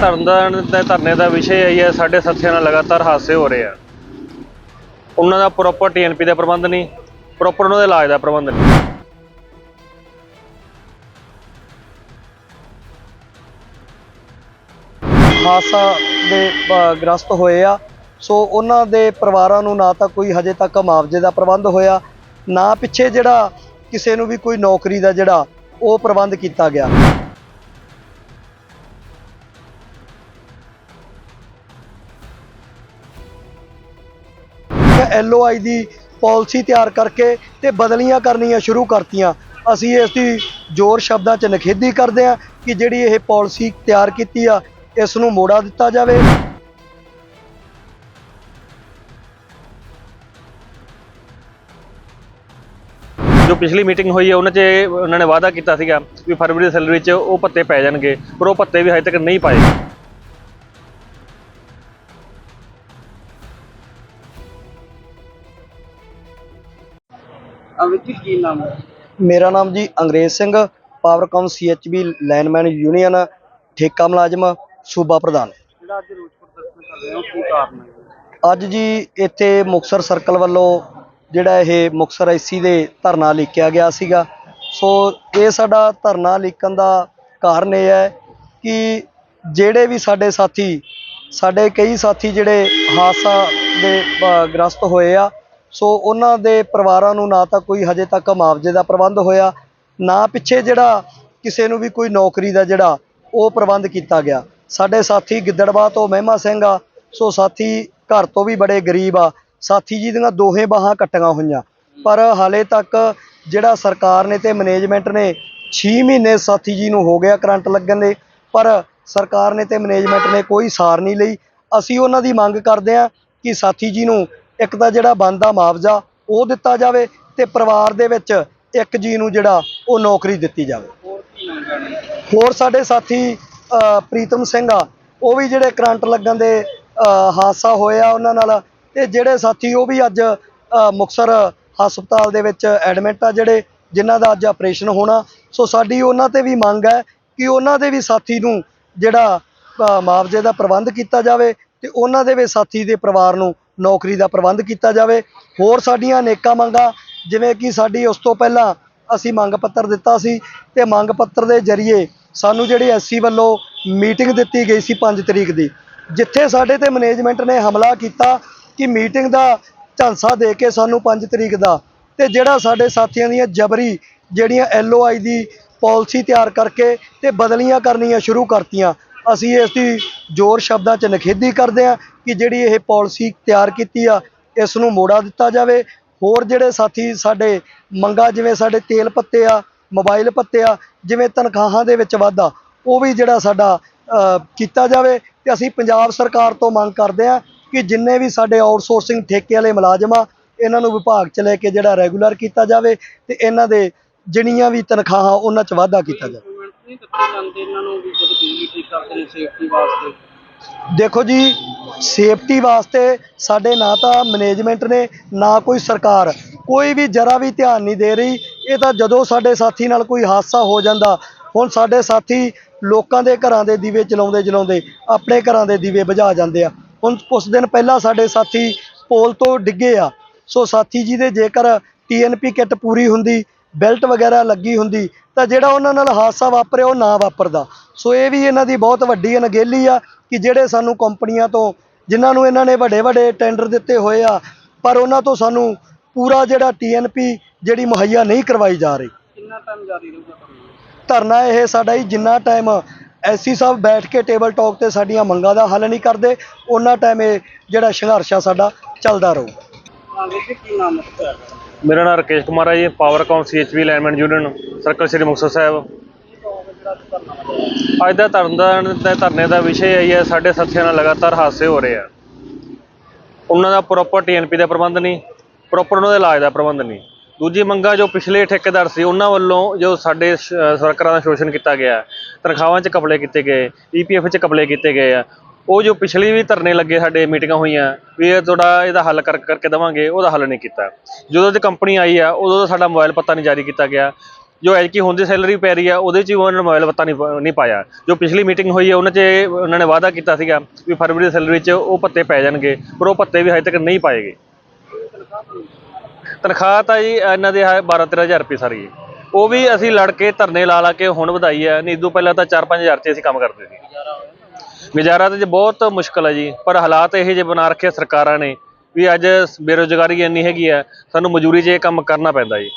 ਧਰਨ ਦੇ ਧਰਨੇ ਦਾ ਵਿਸ਼ਾ ਇਹ ਹੈ ਸਾਡੇ ਸਾਥੀਆਂ ਨਾਲ ਲਗਾਤਾਰ ਹਾਦਸੇ ਹੋ ਰਹੇ ਆ। ਉਹਨਾਂ ਦਾ ਪ੍ਰੋਪਰ ਟੀਐਨਪੀ ਦਾ ਪ੍ਰਬੰਧ ਨਹੀਂ ਪ੍ਰੋਪਰ ਉਹਨਾਂ ਦੇ ਇਲਾਜ ਦਾ ਪ੍ਰਬੰਧ ਨਹੀਂ। ਹਾਦਸਾ ਦੇ ਗ੍ਰਸਤ ਹੋਏ ਆ। ਸੋ ਉਹਨਾਂ ਦੇ ਪਰਿਵਾਰਾਂ ਨੂੰ ਨਾ ਤਾਂ ਕੋਈ ਹਜੇ ਤੱਕ ਮੁਆਵਜ਼ੇ ਦਾ ਪ੍ਰਬੰਧ ਹੋਇਆ, ਨਾ ਪਿੱਛੇ ਜਿਹੜਾ ਕਿਸੇ ਨੂੰ ਵੀ ਕੋਈ ਨੌਕਰੀ ਦਾ ਜਿਹੜਾ ਉਹ ਪ੍ਰਬੰਧ ਕੀਤਾ ਗਿਆ। ਐਲਓਆਈ ਦੀ ਪਾਲਿਸੀ ਤਿਆਰ ਕਰਕੇ ਤੇ ਬਦਲੀਆਂ ਕਰਨੀਆਂ ਸ਼ੁਰੂ ਕਰਤੀਆਂ। ਅਸੀਂ ਇਸ ਦੀ ਜ਼ੋਰ ਸ਼ਬਦਾਂ 'ਚ ਨਿਖੇਧੀ ਕਰਦੇ ਹਾਂ ਕਿ ਜਿਹੜੀ ਇਹ ਪਾਲਿਸੀ ਤਿਆਰ ਕੀਤੀ ਆ, ਇਸ ਨੂੰ ਮੋੜਾ ਦਿੱਤਾ ਜਾਵੇ। ਜੋ ਪਿਛਲੀ ਮੀਟਿੰਗ ਹੋਈ ਹੈ ਉਹਨਾਂ 'ਚ ਉਹਨਾਂ ਨੇ ਵਾਅਦਾ ਕੀਤਾ ਸੀਗਾ ਵੀ ਫਰਵਰੀ ਦੀ ਸੈਲਰੀ 'ਚ ਉਹ ਭੱਤੇ ਪੈ ਜਾਣਗੇ, ਪਰ ਉਹ ਭੱਤੇ ਵੀ ਹਜੇ ਤੱਕ ਨਹੀਂ ਪਾਏ। ਅਵਿਤ ਜੀ ਕੀ ਨਾਮ ਹੈ? ਮੇਰਾ ਨਾਮ ਜੀ Angrez Singh Powercom CHB lineman union ਠੇਕਾ ਮੁਲਾਜ਼ਮ ਸੂਬਾ ਪ੍ਰਧਾਨ। ਜਿਹੜਾ ਅੱਜ ਰੋਸ ਪ੍ਰਦਰਸ਼ਨ ਕਰ ਰਹੇ ਹੋ ਕੀ ਕਾਰਨ ਹੈ? ਅੱਜ ਜੀ ਇੱਥੇ ਮੁਕਸਰ ਸਰਕਲ ਵੱਲੋਂ ਜਿਹੜਾ ਇਹ ਮੁਕਸਰ ਐਸੀ ਦੇ ਧਰਨਾ ਲਿਖਿਆ ਗਿਆ ਸੀਗਾ। ਸੋ ਇਹ ਸਾਡਾ ਧਰਨਾ ਲਿਖਣ ਦਾ ਕਾਰਨ ਇਹ ਹੈ ਕਿ ਜਿਹੜੇ ਵੀ ਸਾਡੇ ਸਾਥੀ ਸਾਡੇ ਕਈ ਸਾਥੀ ਜਿਹੜੇ ਹਾਦਸਾ ਦੇ ਅ, ਗ੍ਰਸਤ ਹੋਏ ਆ ਸੋ ਉਹਨਾਂ ਦੇ ਪਰਿਵਾਰਾਂ ਨੂੰ ਨਾ ਤਾਂ ਕੋਈ ਹਜੇ ਤੱਕ ਮੁਆਵਜ਼ੇ ਦਾ ਪ੍ਰਬੰਧ ਹੋਇਆ, ਨਾ ਪਿੱਛੇ ਜਿਹੜਾ ਕਿਸੇ ਨੂੰ ਵੀ ਕੋਈ ਨੌਕਰੀ ਦਾ ਜਿਹੜਾ ਉਹ ਪ੍ਰਬੰਧ ਕੀਤਾ ਗਿਆ। ਸਾਡੇ ਸਾਥੀ ਗਿੱਦੜਵਾ ਤੋਂ ਮਹਿਮਾ ਸਿੰਘ ਆ, ਸੋ ਸਾਥੀ ਘਰ ਤੋਂ ਵੀ ਬੜੇ ਗਰੀਬ ਆ। ਸਾਥੀ ਜੀ ਦੀਆਂ ਦੋਹੇ ਬਾਹਾਂ ਕੱਟੀਆਂ ਹੋਈਆਂ। ਪਰ ਹਾਲੇ ਤੱਕ ਜਿਹੜਾ ਸਰਕਾਰ ਨੇ ਤੇ ਮੈਨੇਜਮੈਂਟ ਨੇ 6 ਮਹੀਨੇ ਸਾਥੀ ਜੀ ਨੂੰ ਹੋ ਗਿਆ ਕਰੰਟ ਲੱਗਣ ਦੇ, ਪਰ ਸਰਕਾਰ ਨੇ ਤੇ ਮੈਨੇਜਮੈਂਟ ਨੇ ਕੋਈ ਸਾਰ ਨਹੀਂ ਲਈ। ਅਸੀਂ ਉਹਨਾਂ ਦੀ ਮੰਗ ਕਰਦੇ ਹਾਂ ਕਿ ਸਾਥੀ ਜੀ ਨੂੰ ਇੱਕ ਤਾਂ ਜਿਹੜਾ ਬਣਦਾ ਮੁਆਵਜ਼ਾ ਉਹ ਦਿੱਤਾ ਜਾਵੇ ਤੇ ਪਰਿਵਾਰ ਦੇ ਵਿੱਚ ਇੱਕ ਜੀ ਨੂੰ ਜਿਹੜਾ ਉਹ ਨੌਕਰੀ ਦਿੱਤੀ ਜਾਵੇ। ਹੋਰ ਸਾਡੇ ਸਾਥੀ ਪ੍ਰੀਤਮ ਸਿੰਘ ਆ ਉਹ ਵੀ ਜਿਹੜੇ ਕਰੰਟ ਲੱਗਣ ਦੇ ਅ, ਹਾਦਸਾ ਹੋਇਆ ਉਹਨਾਂ ਨਾਲ ਤੇ ਜਿਹੜੇ ਸਾਥੀ ਉਹ ਵੀ ਅੱਜ ਅ, ਮੁਕਤਸਰ ਹਸਪਤਾਲ ਦੇ ਵਿੱਚ ਐਡਮਿਟ ਆ ਜਿਹੜੇ ਜਿਨ੍ਹਾਂ ਦਾ ਅੱਜ ਆਪਰੇਸ਼ਨ ਹੋਣਾ। ਸੋ ਸਾਡੀ ਉਹਨਾਂ ਤੇ ਵੀ ਮੰਗ ਹੈ ਕਿ ਉਹਨਾਂ ਦੇ ਵੀ ਸਾਥੀ ਨੂੰ ਜਿਹੜਾ ਮੁਆਵਜ਼ੇ ਦਾ ਪ੍ਰਬੰਧ ਕੀਤਾ ਜਾਵੇ ਤੇ ਉਹਨਾਂ ਦੇ ਵੀ ਸਾਥੀ ਦੇ ਪਰਿਵਾਰ ਨੂੰ ਨੌਕਰੀ ਦਾ ਪ੍ਰਬੰਧ ਕੀਤਾ ਜਾਵੇ। ਹੋਰ ਸਾਡੀਆਂ ਅਨੇਕਾਂ ਮੰਗਾਂ, ਜਿਵੇਂ ਕਿ ਸਾਡੀ ਉਸ ਤੋਂ ਪਹਿਲਾਂ ਅਸੀਂ ਮੰਗ ਪੱਤਰ ਦਿੱਤਾ ਸੀ ਤੇ ਮੰਗ ਪੱਤਰ ਦੇ ਜ਼ਰੀਏ ਸਾਨੂੰ ਜਿਹੜੀ ਐਸਸੀ ਵੱਲੋਂ ਮੀਟਿੰਗ ਦਿੱਤੀ ਗਈ ਸੀ 5 ਤਰੀਕ ਦੀ, ਜਿੱਥੇ ਸਾਡੇ ਤੇ ਮੈਨੇਜਮੈਂਟ ਨੇ ਹਮਲਾ ਕੀਤਾ ਕਿ ਮੀਟਿੰਗ ਦਾ ਝਾਂਸਾ ਦੇ ਕੇ ਸਾਨੂੰ 5 ਤਰੀਕ ਦਾ ਤੇ ਜਿਹੜਾ ਸਾਡੇ ਸਾਥੀਆਂ ਦੀਆਂ ਜਬਰੀ ਜਿਹੜੀਆਂ ਐਲਓਆਈ ਦੀ ਪਾਲਿਸੀ ਤਿਆਰ ਕਰਕੇ ਤੇ ਬਦਲੀਆਂ ਕਰਨੀਆਂ ਸ਼ੁਰੂ ਕਰਤੀਆਂ। ਅਸੀਂ ਇਸ ਦੀ ਜ਼ੋਰ ਸ਼ਬਦਾਂ 'ਚ ਨਿਖੇਧੀ ਕਰਦੇ ਹਾਂ ਕਿ ਜਿਹੜੀ ਇਹ ਪਾਲਿਸੀ ਤਿਆਰ ਕੀਤੀ ਆ, ਇਸ ਨੂੰ ਮੋੜਾ ਦਿੱਤਾ ਜਾਵੇ। ਹੋਰ ਜਿਹੜੇ ਸਾਥੀ ਸਾਡੇ ਮੰਗਾ, ਜਿਵੇਂ ਸਾਡੇ ਤੇਲ ਪੱਤੇ ਆ, ਮੋਬਾਈਲ ਪੱਤੇ ਆ, ਜਿਵੇਂ ਤਨਖਾਹਾਂ ਦੇ ਵਿੱਚ ਵਾਧਾ, ਉਹ ਵੀ ਜਿਹੜਾ ਸਾਡਾ ਕੀਤਾ ਜਾਵੇ। ਤੇ ਅਸੀਂ ਪੰਜਾਬ ਸਰਕਾਰ ਤੋਂ ਮੰਗ ਕਰਦੇ ਆ ਕਿ ਜਿੰਨੇ ਵੀ ਸਾਡੇ ਆਊਟਸੋਰਸਿੰਗ ਠੇਕੇ ਵਾਲੇ ਮੁਲਾਜ਼ਮ ਆ, ਇਹਨਾਂ ਨੂੰ ਵਿਭਾਗ 'ਚ ਲੈ ਕੇ ਜਿਹੜਾ ਰੈਗੂਲਰ ਕੀਤਾ ਜਾਵੇ ਤੇ ਇਹਨਾਂ ਦੇ ਜਿਹੜੀਆਂ ਵੀ ਤਨਖਾਹਾਂ, ਉਹਨਾਂ 'ਚ ਵਾਧਾ ਕੀਤਾ ਜਾਵੇ। ਡਾਕੂਮੈਂਟ ਨਹੀਂ ਕਰਦੇ ਨੇ ਸੇਫਟੀ ਵਾਸਤੇ? ਦੇਖੋ ਜੀ ਸੇਫਟੀ ਵਾਸਤੇ ਸਾਡੇ ਨਾ ਤਾਂ ਮੈਨੇਜਮੈਂਟ ਨੇ, ਨਾ ਕੋਈ ਸਰਕਾਰ। ਕੋਈ ਵੀ ਜਰਾ ਵੀ ਧਿਆਨ ਨਹੀਂ ਦੇ ਰਹੀ। ਇਹ ਤਾਂ ਜਦੋਂ ਸਾਡੇ ਸਾਥੀ ਨਾਲ ਕੋਈ ਹਾਦਸਾ ਹੋ ਜਾਂਦਾ, ਹੁਣ ਸਾਡੇ ਸਾਥੀ ਲੋਕਾਂ ਦੇ ਘਰਾਂ ਦੇ ਦੀਵੇ ਚਲਾਉਂਦੇ ਚਲਾਉਂਦੇ, ਆਪਣੇ ਘਰਾਂ ਦੇ ਦੀਵੇ ਬੁਝਾ ਜਾਂਦੇ ਆ। ਹੁਣ ਕੁਝ ਦਿਨ ਪਹਿਲਾਂ ਸਾਡੇ ਸਾਥੀ ਪੋਲ ਤੋਂ ਡਿੱਗੇ ਆ। ਸੋ ਸਾਥੀ ਜੀ ਦੇ ਜੇਕਰ ਟੀਐਨਪੀ ਕਿੱਟ ਪੂਰੀ ਹੁੰਦੀ, ਬੈਲਟ ਵਗੈਰਾ ਲੱਗੀ ਹੁੰਦੀ ਤਾਂ ਜਿਹੜਾ ਉਹਨਾਂ ਨਾਲ ਹਾਦਸਾ ਵਾਪਰਿਆ ਉਹ ਨਾ ਵਾਪਰਦਾ। ਸੋ ਇਹ ਵੀ ਇਹਨਾਂ ਦੀ ਬਹੁਤ ਵੱਡੀ ਅਣਗਹਿਲੀ ਆ ਕਿ ਜਿਹੜੇ ਸਾਨੂੰ ਕੰਪਨੀਆਂ ਤੋਂ ਜਿਨ੍ਹਾਂ ਨੂੰ ਇਹਨਾਂ ਨੇ ਵੱਡੇ ਵੱਡੇ ਟੈਂਡਰ ਦਿੱਤੇ ਹੋਏ ਆ ਪਰ ਉਹਨਾਂ ਤੋਂ ਸਾਨੂੰ ਪੂਰਾ ਜਿਹੜਾ ਟੀਐਨਪੀ ਜਿਹੜੀ ਮੁਹੱਈਆ ਨਹੀਂ ਕਰਵਾਈ ਜਾ ਰਹੀ। ਕਿੰਨਾ ਟਾਈਮ ਜਾਰੀ ਰਹੂਗਾ ਧਰਨਾ ਇਹ ਸਾਡਾ ਹੀ ਜਿੰਨਾ ਟਾਈਮ ਐਸੀ ਸਾਹਿਬ ਬੈਠ ਕੇ ਟੇਬਲ ਟਾਕ ਤੇ ਸਾਡੀਆਂ ਮੰਗਾਂ ਦਾ ਹੱਲ ਨਹੀਂ ਕਰਦੇ ਉਹਨਾਂ ਟਾਈਮ ਇਹ ਜਿਹੜਾ ਸੰਘਰਸ਼ ਆ ਸਾਡਾ ਚੱਲਦਾ ਰਹੂਗਾ ਅਵਿਤ ਜੀ ਕੀ ਨਾਮ ਹੈ ਤੁਹਾਡਾ? ਮੇਰਾ ਨਾਮ ਰਕੇਸ਼ ਕੁਮਾਰ ਹੈ ਜੀ Powercom CHB lineman union circle Sri Muktsar Sahib. ਅੱਜ ਦਾ ਧਰਨਾ ਦੇ ਧਰਨੇ ਦਾ ਵਿਸ਼ਾ ਇਹ ਹੈ, ਸਾਡੇ ਸਾਥੀਆਂ ਨਾਲ ਲਗਾਤਾਰ ਹਾਦਸੇ ਹੋ ਰਹੇ ਆ। ਉਹਨਾਂ ਦਾ ਪ੍ਰੋਪਰ ਟੀਐਨਪੀ ਦਾ ਪ੍ਰਬੰਧ ਨਹੀਂ ਪ੍ਰੋਪਰ ਉਹਨਾਂ ਦੇ ਇਲਾਜ ਦਾ ਪ੍ਰਬੰਧ ਨਹੀਂ। ਦੂਜੀ ਮੰਗਾ ਜੋ ਪਿਛਲੇ ਠੇਕੇਦਾਰ ਸੀ, ਉਹਨਾਂ ਵੱਲੋਂ ਜੋ ਸਾਡੇ ਸਰਕਾਰਾਂ ਦਾ ਸ਼ੋਸ਼ਣ ਕੀਤਾ ਗਿਆ, ਤਨਖਾਹਾਂ 'ਚ ਕਪਲੇ ਕੀਤੇ ਗਏ ਈਪੀਐਫ 'ਚ ਕਪਲੇ ਕੀਤੇ ਗਏ ਆ ਉਹ ਜੋ ਪਿਛਲੀ ਵੀ ਧਰਨੇ ਲੱਗੇ ਸਾਡੇ ਮੀਟਿੰਗਾਂ ਹੋਈਆਂ, ਵੀ ਇਹ ਤੁਹਾਡਾ ਇਹਦਾ ਹੱਲ ਕਰ, ਕਰਕੇ ਦੇਵਾਂਗੇ, ਉਹਦਾ ਹੱਲ ਨਹੀਂ ਕੀਤਾ। ਜਦੋਂ ਦੀ ਕੰਪਨੀ ਆਈ ਆ, ਉਦੋਂ ਦਾ ਸਾਡਾ ਮੋਬਾਈਲ ਪਤਾ ਨਹੀਂ ਜਾਰੀ ਕੀਤਾ ਗਿਆ। ਜੋ ਐਤਕੀ ਹੁਣ ਦੀ ਸੈਲਰੀ ਪੈ ਰਹੀ ਆ, ਉਹਦੇ 'ਚ ਵੀ ਉਹਨਾਂ ਨੇ ਮੋਬਾਈਲ ਬੱਤਾ ਨਹੀਂ ਨਹੀਂ ਪਾਇਆ। ਜੋ ਪਿਛਲੀ ਮੀਟਿੰਗ ਹੋਈ ਹੈ ਉਹਨਾਂ 'ਚ ਉਹਨਾਂ ਨੇ ਵਾਅਦਾ ਕੀਤਾ ਸੀਗਾ ਵੀ ਫਰਵਰੀ ਦੀ ਸੈਲਰੀ 'ਚ ਉਹ ਪੱਤੇ ਪੈ ਜਾਣਗੇ, ਪਰ ਉਹ ਪੱਤੇ ਵੀ ਹਜੇ ਤੱਕ ਨਹੀਂ ਪਾਏ ਗਏ। ਤਨਖਾਹ ਤਾਂ ਜੀ ਇਹਨਾਂ ਦੇ 12 13000 ਰੁਪਏ ਸਾਰੀ ਉਹ ਵੀ ਅਸੀਂ ਲੜ ਕੇ ਧਰਨੇ ਲਾ ਲਾ ਕੇ ਹੁਣ ਵਧਾਈ ਹੈ ਨਹੀਂ ਤੋਂ ਪਹਿਲਾਂ ਤਾਂ 4-5000 'ਚ ਅਸੀਂ ਕੰਮ ਕਰਦੇ ਸੀ। ਗੁਜ਼ਾਰਾ 'ਤੇ ਜੀ ਬਹੁਤ ਮੁਸ਼ਕਲ ਹੈ ਜੀ, ਪਰ ਹਾਲਾਤ ਇਹੋ ਜਿਹੇ ਬਣਾ ਰੱਖੇ ਸਰਕਾਰਾਂ ਨੇ ਵੀ ਅੱਜ ਬੇਰੁਜ਼ਗਾਰੀ ਇੰਨੀ ਹੈਗੀ ਹੈ, ਸਾਨੂੰ ਮਜ਼ਦੂਰੀ 'ਚ ਇਹ ਕੰਮ ਕਰਨਾ ਪੈਂਦਾ ਜੀ।